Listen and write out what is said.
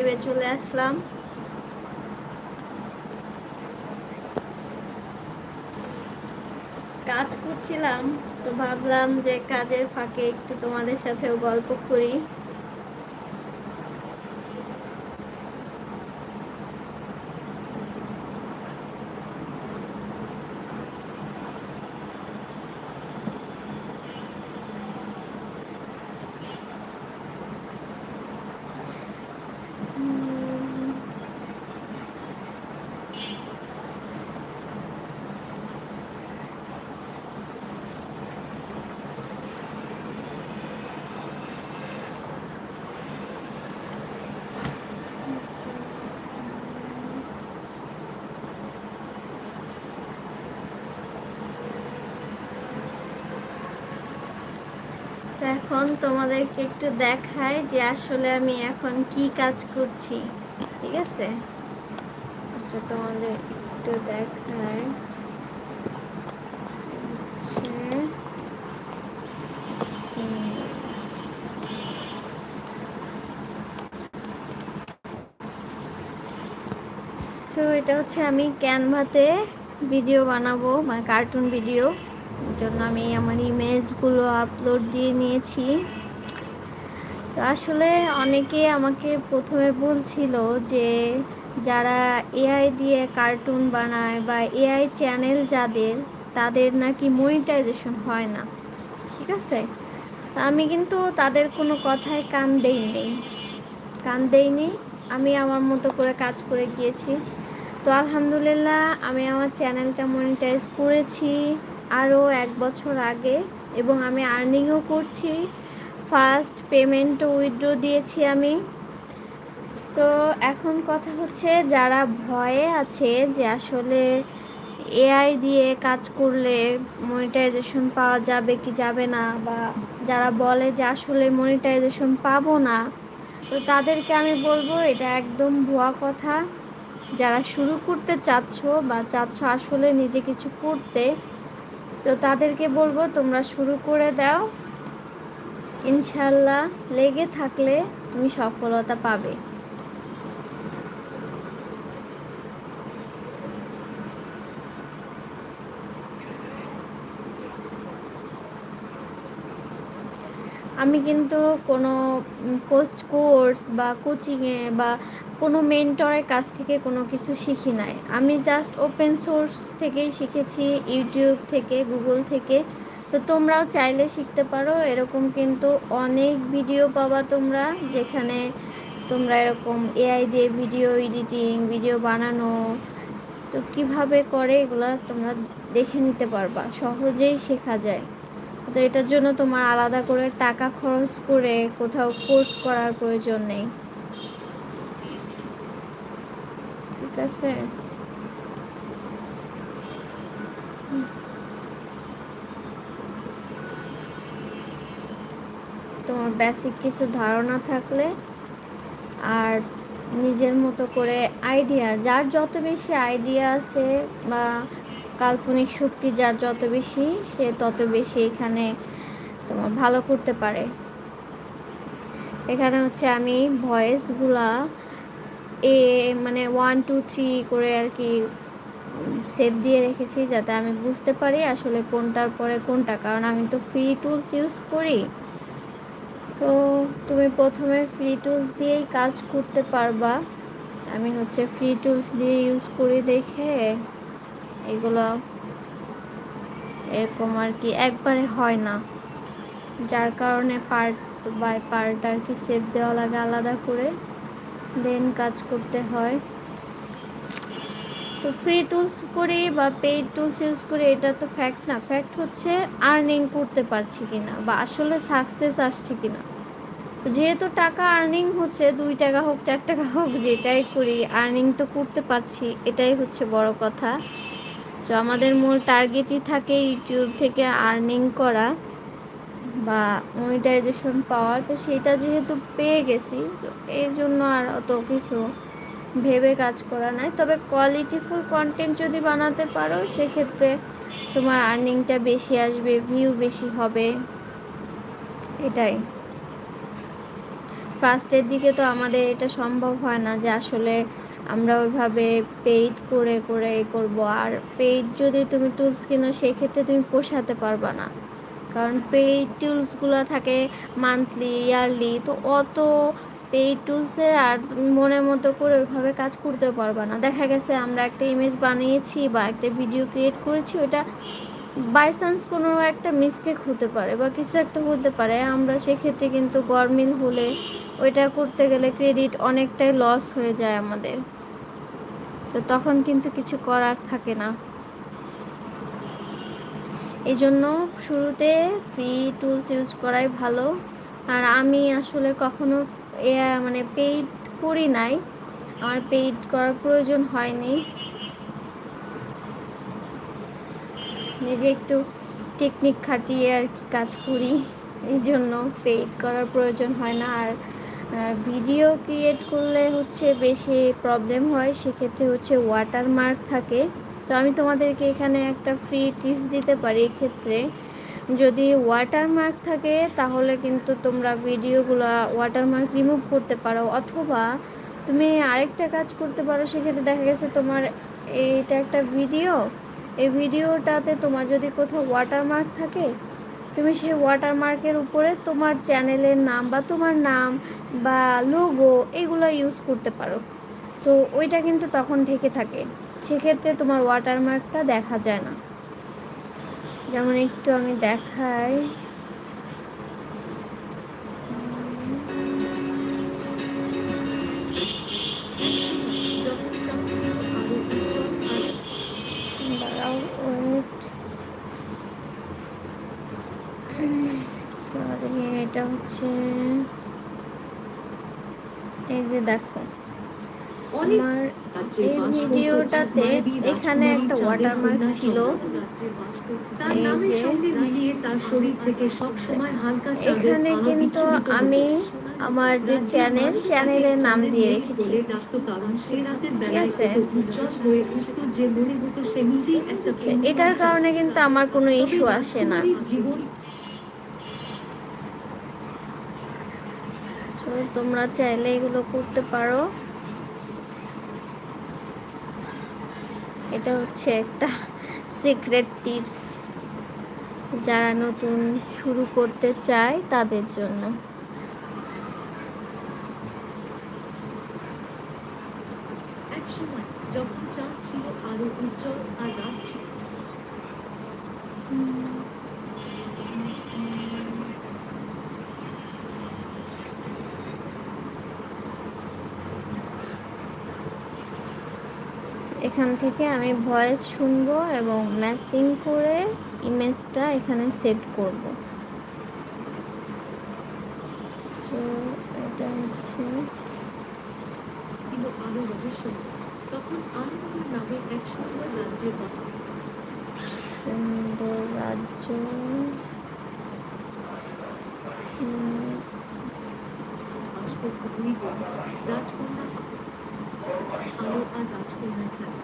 চলে আসলাম। কাজ করছিলাম তো ভাবলাম যে কাজের ফাঁকে একটু তোমাদের সাথেও গল্প করি। তো এখন তোমাদেরকে একটু দেখাই যে আসলে আমি এখন কি কাজ করছি ঠিক আছে? আচ্ছা তোমাদের একটু দেখায় হচ্ছে, তো এটা হচ্ছে আমি ক্যানভাতে ভিডিও বানাবো মানে কার্টুন ভিডিও। জন্য আমি আমার ইমেজগুলো আপলোড দিয়ে নিয়েছি। তো আসলে অনেকে আমাকে প্রথমে বলছিল যে যারা এআই দিয়ে কার্টুন বানায় বা এআই চ্যানেল যাদের, তাদের নাকি মনিটাইজেশন হয় না। ঠিক আছে? আমি কিন্তু তাদের কোনো কথায় কান দেইনি। কান দেইনি, আমি আমার মতো করে কাজ করে গিয়েছি। তো আলহামদুলিল্লাহ, আমি আমার চ্যানেলটা মনিটাইজ করেছি। আরও এক বছর আগে এবং আমি আর্নিংও করছি। ফার্স্ট পেমেন্টও উইথড্র দিয়েছি আমি। তো এখন কথা হচ্ছে যারা ভয়ে আছে যে আসলে এআই দিয়ে কাজ করলে মনিটাইজেশন পাওয়া যাবে কি যাবে না বা যারা বলে যে আসলে মনিটাইজেশন পাবো না, তো তাদেরকে আমি বলব এটা একদম ভুয়া কথা। যারা শুরু করতে চাচ্ছ বা চাচ্ছ আসলে নিজে কিছু করতে তো তাদেরকে বলব তোমরা শুরু করে দাও। ইনশাল্লাহ লেগে থাকলে তুমি সফলতা পাবে। আমি কিন্তু কোনো কোচ কোর্স বা কোচিংয়ে বা কোনো মেন্টরের কাছ থেকে কোনো কিছু শিখি নাই। আমি জাস্ট ওপেন সোর্স থেকেই শিখেছি ইউটিউব থেকে গুগল থেকে। তো তোমরাও চাইলে শিখতে পারো, এরকম কিন্তু অনেক ভিডিও পাবা তোমরা, যেখানে তোমরা এরকম এআই দিয়ে ভিডিও এডিটিং ভিডিও বানানো, তো কীভাবে করে এগুলো তোমরা দেখে নিতে পারবা, সহজেই শেখা যায়। তো এটার জন্য তোমার আলাদা করে টাকা খরচ করে কোথাও কোর্স করার প্রয়োজন নেই। ঠিক আছে? তোমার বেসিক কিছু ধারণা থাকলে আর নিজের মতো করে আইডিয়া যার যত বেশি আইডিয়া আছে বা কাল্পনিক শক্তি যার যত বেশি, সে তত বেশি এখানে তোমার ভালো করতে পারে। এখানে হচ্ছে আমি ভয়েসগুলা এ মানে ওয়ান টু থ্রি করে আর কি সেভ দিয়ে রেখেছি যাতে আমি বুঝতে পারি আসলে কোনটার পরে কোনটা। কারণ আমি তো ফ্রি টুলস ইউজ করি। তো তুমি প্রথমে ফ্রি টুলস দিয়েই কাজ করতে পারবা। আমি হচ্ছে ফ্রি টুলস দিয়ে ইউজ করি দেখে এগুলো এরকম আর কি একবারে হয় না। যার কারণে পার্ট বাই পার্ট আর কি সেভ দেওয়া লাগে আলাদা করে। দেন কাজ করতে হয়। তো ফ্রি টুলস করি বা পেইড টুলস ইউজ করি, এটা তো ফ্যাক্ট না। ফ্যাক্ট হচ্ছে আর্নিং করতে পারছি কিনা বা আসলে সাকসেস আসছে কিনা। যেহেতু টাকা আর্নিং হচ্ছে, দুই টাকা হোক, চার টাকা হোক, যেটাই করি আর্নিং তো করতে পারছি, এটাই হচ্ছে বড় কথা। তো আমাদের মূল টার্গেটই থাকে ইউটিউব থেকে আর্নিং করা বা মনিটাইজেশন পাওয়ার। তো সেটা যেহেতু পেয়ে গেছি এই জন্য আর অত কিছু ভেবে কাজ করা নাই। তবে কোয়ালিটিফুল কন্টেন্ট যদি বানাতে পারো, সেক্ষেত্রে তোমার আর্নিংটা বেশি আসবে ভিউ বেশি হবে। এটাই। ফার্স্টের দিকে তো আমাদের এটা সম্ভব হয় না যে আসলে আমরা ওইভাবে পেইড করে করে করব। আর পেইড যদি তুমি টুলস কিনো, সেক্ষেত্রে তুমি পোষাতে পারবা না। কারণ পেইড টুলসগুলো থাকে মান্থলি ইয়ারলি তো অত পেইড টুলসে আর মনের মতো করে ওইভাবে কাজ করতে পারবা না। দেখা গেছে আমরা একটা ইমেজ বানিয়েছি বা একটা ভিডিও ক্রিয়েট করেছি ওটা বাই চান্স কোনো একটা মিস্টেক হতে পারে বা কিছু একটা হতে পারে, আমরা সেক্ষেত্রে কিন্তু গরমিল হলে ওইটা করতে গেলে ক্রেডিট অনেকটাই লস হয়ে যায় আমাদের। তো তখন কিন্তু কিছু করার থাকে না। এই জন্য শুরুতে ফ্রি টুলস ইউজ করাই ভালো। আর আমি আসলে কখনো এ মানে পেইড করি নাই। আমার পেইড করার প্রয়োজন হয়নি। নিজে একটু টেকনিক খাটিয়ে আর কি কাজ করি, এই জন্য পেইড করার প্রয়োজন হয় না। আর ভিডিও ক্রিয়েট করলে হচ্ছে বেশি প্রবলেম হয়, সেক্ষেত্রে হচ্ছে ওয়াটারমার্ক থাকে। তো আমি তোমাদেরকে এখানে একটা ফ্রি টিপস দিতে পারি এক্ষেত্রে। যদি ওয়াটারমার্ক থাকে, তাহলে কিন্তু তোমরা ভিডিওগুলো ওয়াটারমার্ক রিমুভ করতে পারো। অথবা তুমি আরেকটা কাজ করতে পারো, সেক্ষেত্রে দেখা গেছে তোমার এইটা একটা ভিডিও এই ভিডিওটাতে তোমার যদি কোথাও ওয়াটারমার্ক থাকে, তুমি সেই ওয়াটারমার্কের উপরে তোমার চ্যানেলের নাম বা তোমার নাম বা লোগো এগুলো ইউজ করতে পারো। তো ওইটা কিন্তু তখন ঢেকে থাকে। সেক্ষেত্রে তোমার ওয়াটারমার্কটা দেখা যায় না। যেমন একটু আমি দেখাই। সরি এটা হচ্ছে এই যে দেখো আমার এই ভিডিওটাতে এখানে একটা ওয়াটারমার্ক ছিল। এই যে এখানে কিন্তু আমি আমার যে চ্যানেল চ্যানেলের নাম দিয়ে রেখেছি। এটার কারণে কিন্তু আমার কোনো ইস্যু আসে না। তোমরা চাইলে এগুলো করতে পারো। এটা হচ্ছে একটা সিক্রেট টিপস যারা নতুন শুরু করতে চায় তাদের জন্য। যখন চাঁদ ছিল আরও উজ্জ্বল আর রাত ছিল। এখান থেকে আমি ভয়েস শুনব এবং ম্যাচিং করে ইমেজটা এখানে সেট করব। তো এটা হচ্ছে রাজ্য। রাজকন্যা আলো আর রাজকন্যা ছাড়া